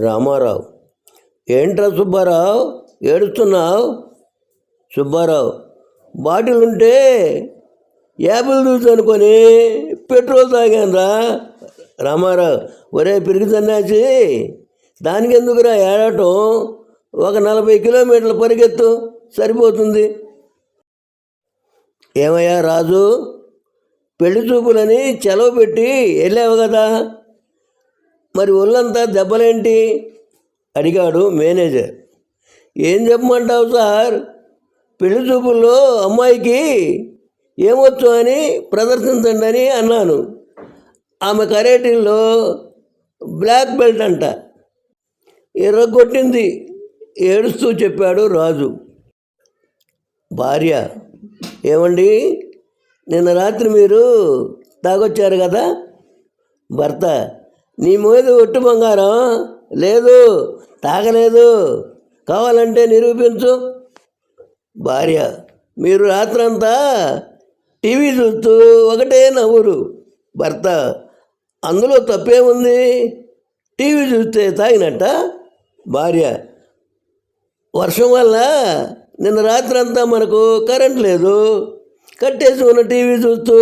రామారావు. ఏంట్రా సుబ్బారావు? ఏడుస్తున్నావు? సుబ్బారావు బాటిల్ ఉంటే యాపిల్ జ్యూస్ అనుకొని పెట్రోల్ తాగానురా. రామారావు ఒరే పిరిగి సన్యాసి దానికి ఎందుకురా ఏడటం? ఒక నలభై కిలోమీటర్ల పరిగెత్తు సరిపోతుంది. ఏమయ్యా రాజు పెళ్ళి చూపులని చెలవు పెట్టి వెళ్ళావు కదా? మరి ఒళ్ళంతా దెబ్బలేంటి? అడిగాడు మేనేజర్. ఏం చెప్పమంటావు సార్? పెళ్ళి చూపుల్లో అమ్మాయికి ఏమొచ్చు అని ప్రదర్శించండి అని అన్నాను. ఆమె కరేటీల్లో బ్లాక్ బెల్ట్ అంట. ఎర్రగొట్టింది ఏడుస్తూ చెప్పాడు రాజు. భార్య ఏమండి? నిన్న రాత్రి మీరు తాగొచ్చారు కదా? భర్త నీ మీద ఒట్టు బంగారం లేదు తాగలేదు. కావాలంటే నిరూపించు. భార్య మీరు రాత్రంతా టీవీ చూస్తూ ఒకటే నవ్వురు. భర్త అందులో తప్పేముంది టీవీ చూస్తే తాగినట్ట? భార్య వర్షం వల్ల నిన్న రాత్రంతా మనకు కరెంట్ లేదు. కట్టేసి ఉన్న టీవీ చూస్తూ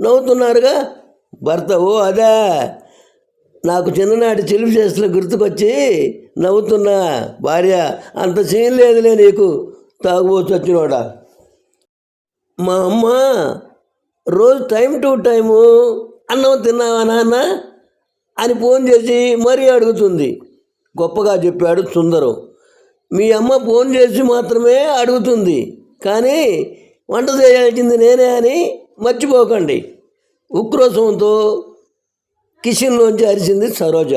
నవ్వుతున్నారుగా? భర్త ఓ అదే. నాకు చిన్ననాటి చెలుపు చేసిన గుర్తుకొచ్చి నవ్వుతున్నా భార్య అంత సీన్ లేదులే నీకు. తాగుబోతు వచ్చినోడా. మా అమ్మ రోజు టైం టు టైము అన్నం తిన్నావా నాన్న అని ఫోన్ చేసి మరీ అడుగుతుంది. గొప్పగా చెప్పాడు సుందరం. మీ అమ్మ ఫోన్ చేసి మాత్రమే అడుగుతుంది. కానీ వంట చేయాల్సింది నేనే అని మర్చిపోకండి. ఉక్రోషంతో కిచెన్లోంచి అరిచింది సరోజ